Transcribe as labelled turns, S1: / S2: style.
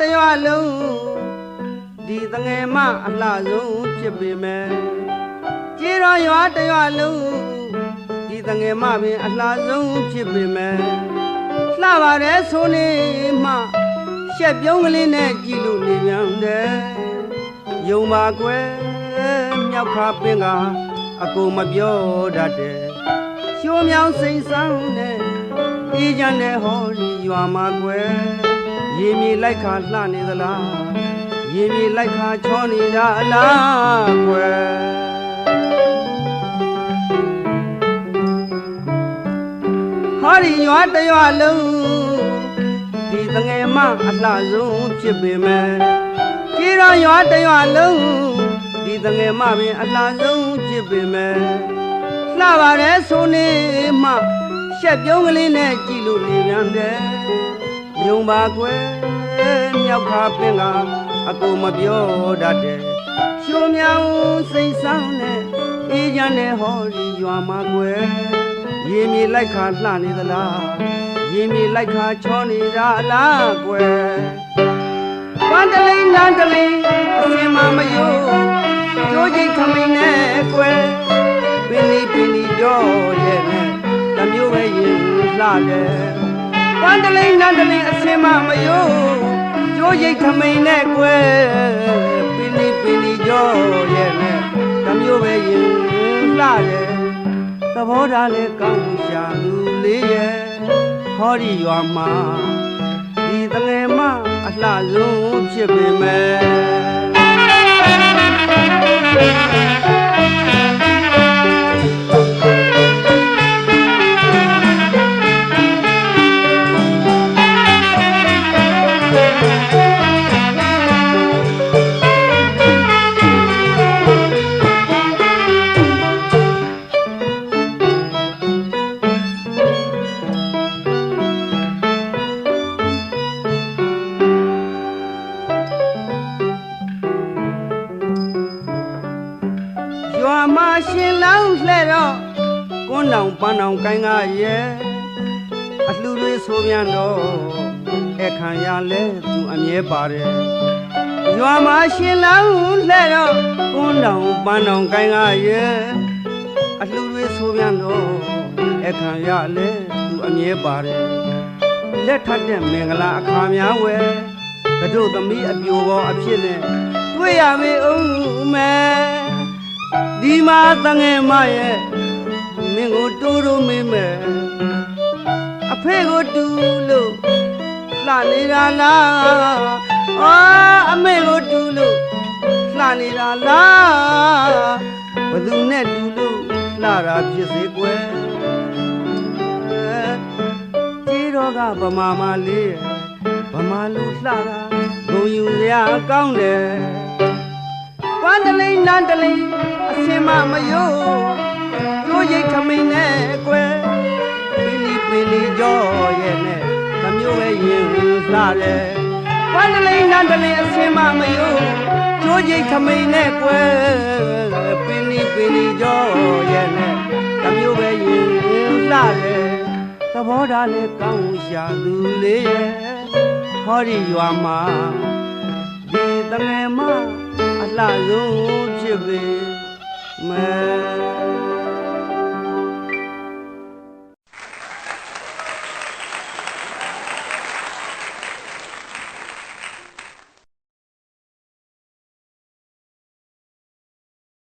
S1: တရွာလုံးဒီတငယ်မအလှဆုံးဖြစ်ပေမဲ့ကြေတော်ရွာတရွာလုံးဒီတငယ်မပင်အလှဆုံးဖြစ်ပေမဲ့လှပါတယ်ဆိုနေမှရှက်ပြုံးကလေးနဲ့ကြည့်လို့နေပြန်တယ်ယုံပါကွယ်မြောက်ခါပင်ကအကုန်မပြောတတ်တယ်ရှိုးမြောင်စိန်ဆန်းနဲ့အေးချမ်းတဲ့ဟောဒီရွာမှာကွယ် ရေမြေလိုက်ခါလှနေသလားရေမြေလိုက်ခါချောနေတာအလားကွယ်ဟောဒီရွာတရွာလုံးဒီတငယ်မအလှဆုံးဖြစ်ပေမဲ့ကြေးတော်ရွာတရွာလုံးဒီတငယ်မပင်အလှဆုံးဖြစ်ပေမဲ့လှပါတယ်ဆိုနေမှရှက်ပြုံးကလေးနဲ့ကြည့်လို့နေပြန်တယ် ယုံပါကွယ်မြောက်ခါပင်ကအကုန်မပြောတတ်တယ်ရှိုးမြောင်စိတ်ဆန်းနဲ့အေးချမ်းတဲ့ဟောဒီရွာမှာကွယ်ရေမြေလိုက်ခါလှနေသလားရေမြေလိုက်ခါချောနေတာအလားကွယ်ပန်းတလိန်နန်းတလိန်အစင်မမယိုးကြိုးကြီးခမိန်နဲ့ကွယ်ပင်လီပင်လီကြောရဲ့နဲ့တမျိုးပဲရင်လှတယ် ပန်းတလိန်နန်းတလိန်အစင်မမယိုးကြိုးကြီးခမိန်နဲ့ကွယ်ပင်လီပင်လီကြောရဲ့နဲ့တမျိုးပဲရင်လှတယ်သဘောထားလဲကောင်းရှာလူလေးရဲ့ဟောဒီရွာမှာဒီတငယ်မအလှဆုံးဖြစ်ပေမဲ့ ရွာမှာရှင်လောင်းလှဲ့တော့ကွန်းတောင်ပန်းတောင်ကိုင်းကားရဲ့အလှူတွေဆိုပြန်တော့အခမ်းရလဲသူအမြဲပါတယ်ရွာမှာရှင်လောင်းလှဲ့တော့ကွန်းတောင်ပန်းတောင်ကိုင်းကားရဲ့အလှူတွေဆိုပြန်တော့အခမ်းရလဲသူအမြဲပါတယ်လက်ထပ်တဲ့မင်္ဂလာအခါများဝဲကတို့သမီးအပြိုပေါ်အဖြစ်နဲ့တွေ့ရမေအောင်မဲ ဒီမှာတငယ်မရဲ့မင်းကိုတိုးတိုးမေးမယ်အဖေကိုတူလို့လှနေတာလားအာအမေကိုတူလို့လှနေတာလားဘသူနဲ့တူလို့လှတာဖြစ်စေကွယ်ကြေးတော့ကဗမာမလေးရဲ့ဗမာလူလှတာဂုံယူစရာကောင်းတယ် ပန်းတလိန်နန်းတလိန်အစင်မမယိုးကျိုးရိတ်ခမိန်နဲ့ကွယ်ပီလီပီလီကြောရဲ့နဲ့သမျိုးပဲရင်စားတယ်ပန်းတလိန်နန်းတလိန်အစင်မမယိုးကျိုးရိတ်ခမိန်နဲ့ကွယ်ပီလီပီလီကြောရဲ့နဲ့သမျိုးပဲရင်စားတယ်သဘောထားလဲကောင်းရှာသူလေးရဲ့ဟောဒီရွာမှာဒီတငယ်မ အလှဆုံးဖြစ်ပေမယ်